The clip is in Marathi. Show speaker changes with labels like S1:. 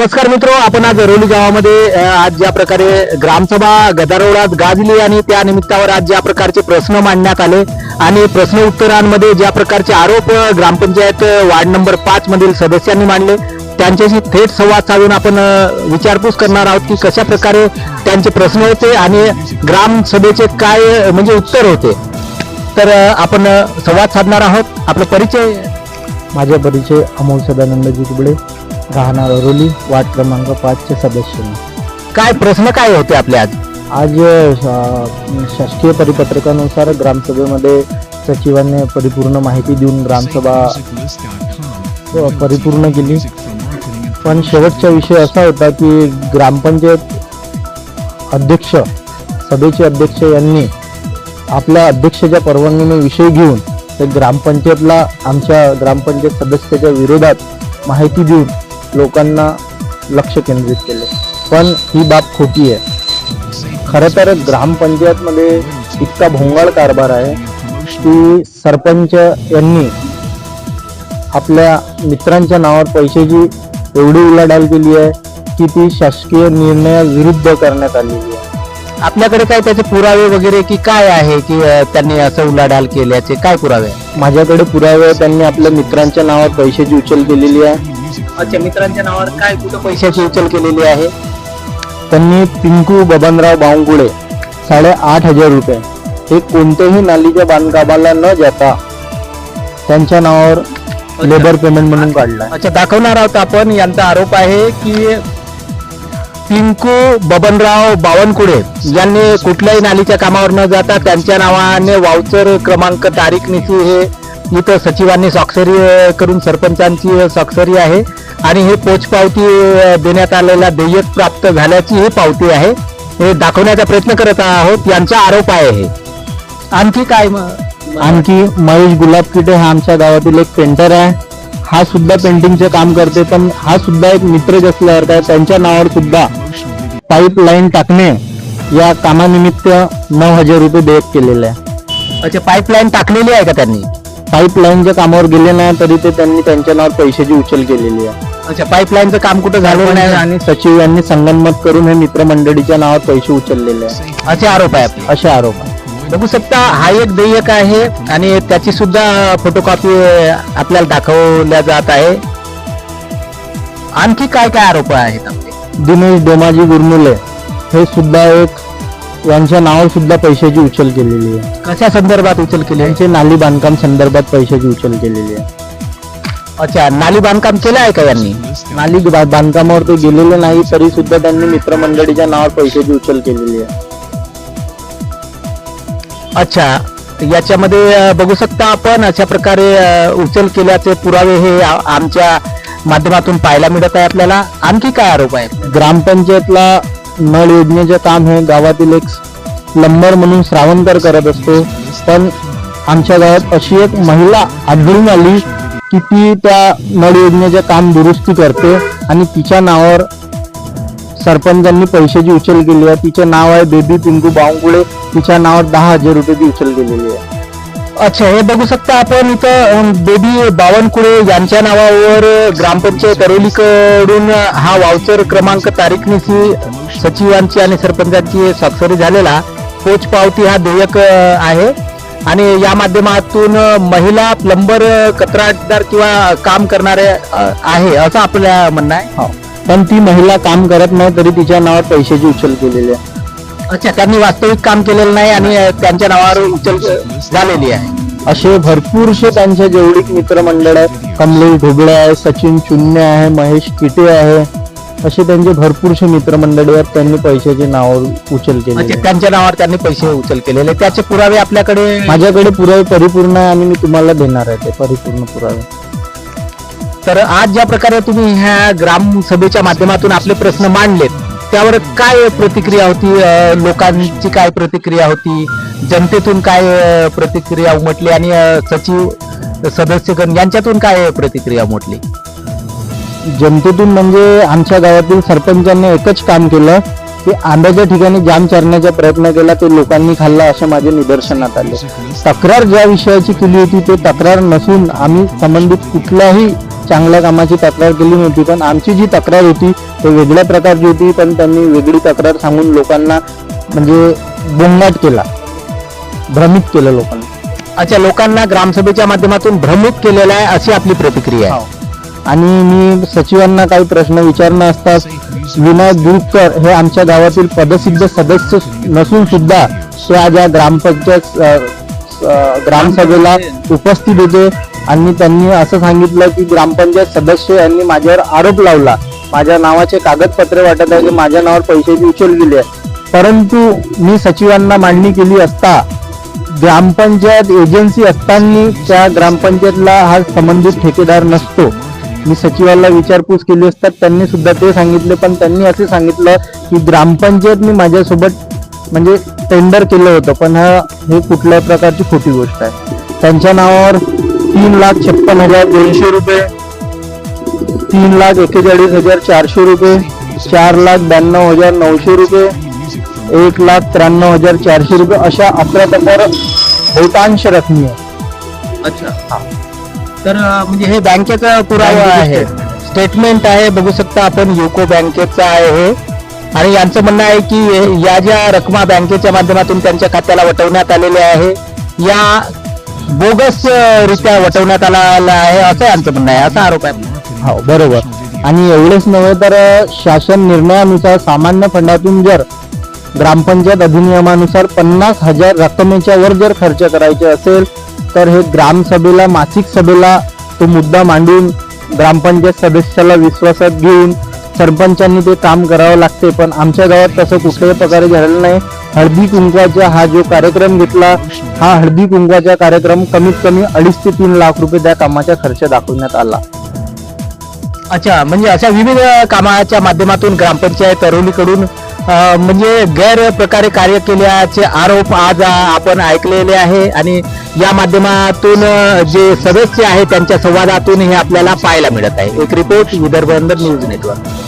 S1: नमस्कार मित्र आपण आज रोली गावामध्ये आज ज्या प्रकारे ग्रामसभा गदारोळात गाजली आणि त्या निमित्तावर आज ज्या प्रकारचे प्रश्न मांडण्यात आले आणि प्रश्न उत्तरांमध्ये ज्या प्रकारचे आरोप ग्रामपंचायत वार्ड नंबर पाच मधील सदस्यांनी मांडले त्यांच्याशी थेट संवाद साधून आपण विचारपूस करणार आहोत की कशा प्रकारे त्यांचे प्रश्न होते आणि ग्रामसभेचे काय म्हणजे उत्तर होते. तर आपण संवाद साधणार आहोत. आपला परिचय?
S2: माझा परिचय अमोल सदानंदजी कुबडे राहणार अरोली वार्ड क्रमांक पाचचे सदस्य मी.
S1: काय प्रश्न काय होते आपले आज
S2: आज अ, शासकीय परिपत्रकानुसार ग्रामसभेमध्ये सचिवांनी परिपूर्ण माहिती देऊन ग्रामसभा अ, परिपूर्ण केली पण शेवटचा विषय असा होता की ग्रामपंचायत अध्यक्ष सभेचे अध्यक्ष यांनी आपल्या अध्यक्षाच्या परवानगीने विषय घेऊन ते ग्रामपंचायतला आमच्या ग्रामपंचायत सदस्याच्या विरोधात माहिती देऊन लोकांना लक्ष केंद्रित केले. पण ही बाब खोटी आहे. खरं तर ग्रामपंचायतमध्ये इतका भोंगाळ कारभार आहे की सरपंच यांनी आपल्या मित्रांच्या नावावर पैशाची एवढी उलाढाल केली आहे की ती शासकीय निर्णयाविरुद्ध करण्यात आलेली आहे.
S1: आपल्याकडे काय त्याचे पुरावे वगैरे की काय आहे की अ, त्यांनी असं उलाढाल केल्याचे? काय पुरावे? आहे?
S2: माझ्याकडे पुरावे आहे, त्यांनी आपल्या मित्रांच्या नावावर पैशाची उचल केलेली आहे.
S1: अच्छा मित्रांच्या नावावर काय कुठं पैशाची उचल केलेली आहे?
S2: त्यांनी पिंकू बबनराव बावंकुळे साडे आठ हजार रुपये. हे कोणत्याही नालीच्या बांधकामाला न जाता त्यांच्या नावावर लेबर पेमेंट म्हणून काढलाय
S1: अच्छा दाखवणार आहोत आपण. यांचा आरोप आहे की पिंकू बबनराव बावनकुळे यांनी कुठल्याही नालीच्या कामावर न जाता त्यांच्या नावाने वाउचर क्रमांक तारीख निशी हे इथं सचिवांनी स्वाक्षरी करून सरपंचांची स्वाक्षरी आहे. आणि हे पोचपावती देण्यात आलेला देयक प्राप्त झाल्याची ही पावती आहे. हे दाखवण्याचा प्रयत्न करत आहोत. यांचा आरोप आहे हे. आणखी काय मग
S2: आणखी महेश गुलाब किटे हा आमच्या गावातील एक पेंटर आहे. हा सुद्धा पेंटिंगचे काम करते पण हा सुद्धा एक मित्रच असल्यासारखा आहे त्यांच्या नावावर सुद्धा पाईप लाईन टाकणे या कामानिमित्त नऊ हजार रुपये देयक केलेले आहे.
S1: अच्छा पाईपलाईन टाकलेली आहे का त्यांनी?
S2: पाईप लाईनच्या कामावर गेले नाही तरी ते त्यांनी त्यांच्या नावावर पैशाची उचल केलेली आहे.
S1: अच्छा पाईपलाईनचं काम कुठं झालं नाही?
S2: आणि सचिव यांनी संगनमत करून हे मित्रमंडळीच्या नावावर पैसे उचललेले आहे
S1: असे आरोप आहे आपले.
S2: असे आरोप आहे
S1: बघू शकता हा एक देयक आहे आणि त्याची सुद्धा फोटोकॉपी आपल्याला दाखवल्या जात आहे. आणखी काय काय आरोप आहेत आपले?
S2: दिनेश डोमाजी गुरमुले हे सुद्धा एक यांच्या नावावर सुद्धा पैशाची उचल केलेली आहे.
S1: कशा संदर्भात उचल केली? आहे?
S2: त्यांचे नाली बांधकाम संदर्भात पैशाची उचल केलेली आहे.
S1: अच्छा नाली बांधकाम केलं आहे का यांनी?
S2: नाली बा- बांधकामावर ते गेलेले नाही तरी सुद्धा त्यांनी मित्रमंडळीच्या नावावर पैशाची उचल केलेली आहे.
S1: अच्छा याच्यामध्ये अ, बघू शकता आपण अशा प्रकारे अ, उचल केल्याचे पुरावे हे आ- आमच्या माध्यमातून पाहायला मिळत आहे आपल्याला. आणखी काय आरोप आहेत?
S2: ग्रामपंचायतला नळ योजनेचे काम हे गावातील एक प्लंबर म्हणून श्रावणकर करत असतो. पण आमच्या गावात अशी एक महिला आढळून आली की ती त्या नळ योजनेचे काम दुरुस्ती करते आणि तिच्या नावावर सरपंचांनी पैशाची उचल केली आहे. तिचे नाव आहे बेबी पिंकू बावंकुळे तिच्या नावावर दहा हजार रुपयाची उचल केलेली आहे.
S1: अच्छा हे बघू शकता आपण इथं बेबी बावनकुळे यांच्या नावावर ग्रामपंचायत अरोलीकडून हा वाउचर क्रमांक तारीखनिशी सचिवांची आणि सरपंचांची स्वाक्षरी झालेला पोच पावती हा देयक आहे. आणि या माध्यमातून महिला प्लंबर कत्राटदार किंवा काम करणारे आहे असं आपल्या म्हणणं आहे.
S2: हो. पण ती महिला काम करत नाही तरी तिच्या नावावर पैशाची उचल केलेली आहे.
S1: अच्छा त्यांनी वास्तविक काम केलेलं नाही आणि त्यांच्या नावावर उचल झालेली आहे.
S2: असे भरपूरसे त्यांचे जेवढी मित्रमंडळ आहे कमलेश ढोबळे आहे सचिन चुन्ने आहे महेश किटे आहे असे त्यांचे भरपूरसे मित्रमंडळीवर त्यांनी पैशाचे नावावर उचल केले
S1: अच्छा त्यांच्या नावावर त्यांनी पैसे उचल केलेले त्याचे पुरावे आपल्याकडे
S2: माझ्याकडे पुरावे परिपूर्ण आहे आणि मी तुम्हाला देणार आहे ते परिपूर्ण पुरावे.
S1: तर आज ज्या प्रकारे तुम्ही ह्या ग्रामसभेच्या माध्यमातून आपले प्रश्न मांडलेत त्यावर काय प्रतिक्रिया होती? लोकांची काय प्रतिक्रिया होती? जनतेतून काय प्रतिक्रिया उमटली? आणि सचिव सदस्यगण यांच्यातून काय प्रतिक्रिया उमटली?
S2: जनतेतून म्हणजे आमच्या गावातील सरपंचांनी एकच काम केलं की आंब्याच्या ठिकाणी जाम चरण्याचा प्रयत्न केला ते लोकांनी खाल्ला असे माझे निदर्शनात आले. तक्रार ज्या विषयाची केली होती ते तक्रार नसून आम्ही संबंधित कुठल्याही चांगल्या कामाची तक्रार केली नव्हती पण आमची जी तक्रार होती ते वेगळ्या प्रकारची होती पण त्यांनी वेगळी तक्रार सांगून लोकांना म्हणजे बोंगाट केला भ्रमित केलं लोकांना.
S1: अच्छा लोकांना ग्रामसभेच्या माध्यमातून भ्रमित केलेला आहे अशी आपली प्रतिक्रिया आहे.
S2: आणि मी सचिवांना काही प्रश्न विचारणं असतात विनायक दुरुपकर हे आमच्या गावातील पदसिद्ध सदस्य नसून सुद्धा ते आज या ग्रामपंचायत ग्रामसभेला उपस्थित होते आणि त्यांनी असं सांगितलं की ग्रामपंचायत सदस्य यांनी माझ्यावर आरोप लावला. माझ्या नावाचे कागदपत्रे वाटत आहे की माझ्या नावावर पैशाची उचल गेली आहे. परंतु मी सचिवांना मांडणी केली असता ग्रामपंचायत एजन्सी असताना त्या ग्रामपंचायतला हा संबंधित ठेकेदार नसतो. मी सचिवाला विचारपूस केली असता त्यांनी सुद्धा ते सांगितले पण त्यांनी असे सांगितलं की ग्रामपंचायतनी माझ्यासोबत म्हणजे टेंडर केलं होतं पण हा हे कुठल्या प्रकारची खोटी गोष्ट आहे? त्यांच्या नावावर तीन लाख छप्पन हजार दोनशे रुपये तीन लाख एक्केचाळीस हजार चारशे रुपये चार लाख ब्याण्णव हजार नऊशे रुपये एक लाख त्र्याण्णव हजार चारशे रुपये अशा अप्रतपर बहुतांश रकमी आहे.
S1: अच्छा. तर म्हणजे हे बँकेचा पुरावा आहे. स्टेटमेंट आहे बघू शकता आपण युको बँकेचा आहे हे. आणि यांचं म्हणणं आहे की या ज्या रकमा बँकेच्या माध्यमातून त्यांच्या खात्याला वटवण्यात आलेल्या आहे या बोगस रित्या वटवण्यात आला आहे असं यांचं म्हणणं आहे असा आरोप आहे
S2: हो बरोबर. आणि एवढेच नव्हे तर शासन निर्णयानुसार सामान्य फंडातून जर ग्रामपंचायत अधिनियमानुसार पन्नास हजार रकमेच्या वर जर खर्च करायचे असेल तर हे ग्रामसभेला मासिक सभेला तो मुद्दा मांडून ग्रामपंचायत सदस्याला विश्वासात घेऊन सरपंचांनी ते काम करावं लागते पण आमच्या गावात तसं कुठल्याही प्रकारे झालेलं नाही. हळदी कुंकवाचा हा जो कार्यक्रम घेतला हा हळदी कुंकवाचा कार्यक्रम कमीत कमी अडीच ते तीन लाख रुपये त्या कामाचा खर्च दाखवण्यात आला.
S1: अच्छा म्हणजे अशा विविध कामाच्या माध्यमातून ग्रामपंचायत तरुणीकडून म्हणजे गैर प्रकारे कार्य केल्याचे आरोप आज आपण ऐकलेले आहे आणि या माध्यमातून जे सदस्य आहे त्यांच्या संवादातून हे आपल्याला पाहायला मिळत आहे. एक रिपोर्ट विदर्भ न्यूज नेटवर्क.